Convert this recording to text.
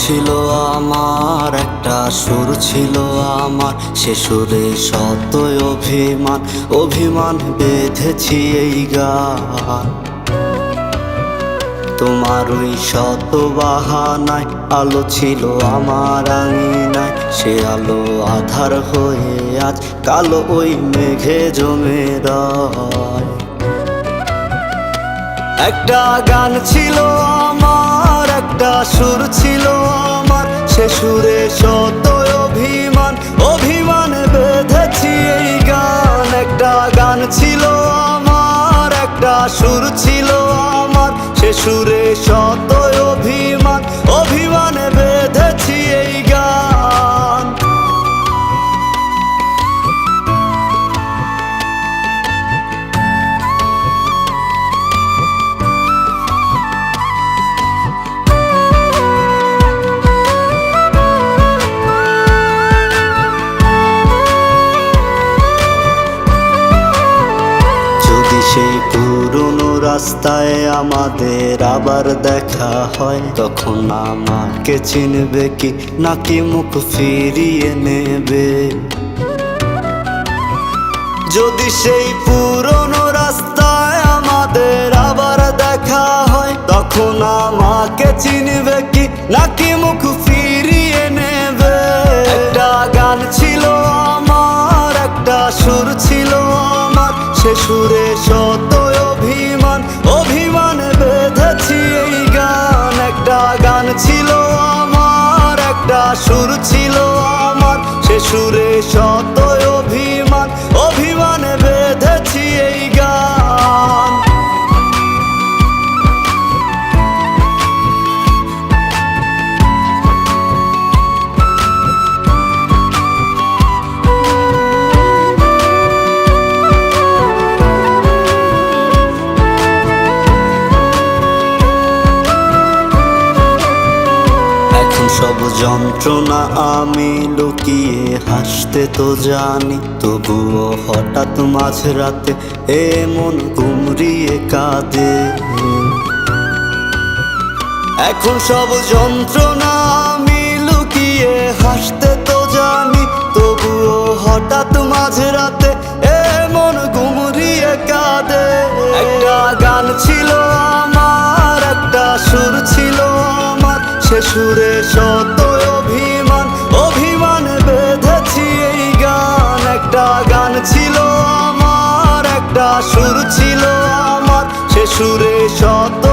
ছিল আমার সুর ছিল আমার সুরে শত অভিমান অভিমান বেঁধেছি এই গান। তোমার ওই শত বাহানায় আলো ছিল আমার আঙিনায়, সে আলো আধার হয়ে আজ কালো ওই মেঘে জমে একটা গান ছিল আমার, একটা সুর ছিল আমার সে সুরে শত অভিমান অভিমান বেঁধেছি এই গান। একটা গান ছিল আমার, একটা সুর ছিল আমার, সে সুরে সেই পুরনো রাস্তায় আমাদের আবার দেখা হয়। তখন আমাকে চিনবে কি, নাকি মুখ ফিরিয়ে নেবে? যদি সেই পুরনো রাস্তায় আমাদের আবার দেখা হয়, তখন আমাকে চিনবে কি, নাকি মুখ ফিরিয়ে নেবে? একটা গান ছিল আমার, একটা সুর ছিল আমার, সে সুরে শত সুরে শত যন্ত্রণা আমি লুকিয়ে হাসতে তো জানি, তবুও হঠাৎ মাঝরাতে এমন কুমড়িয়ে কাঁদে। এখন সব যন্ত্রণা সুরে শত অভিমান অভিমান বেঁধেছি এই গান। একটা গান ছিল আমার, একটা সুর ছিল আমার। সে সুরে শত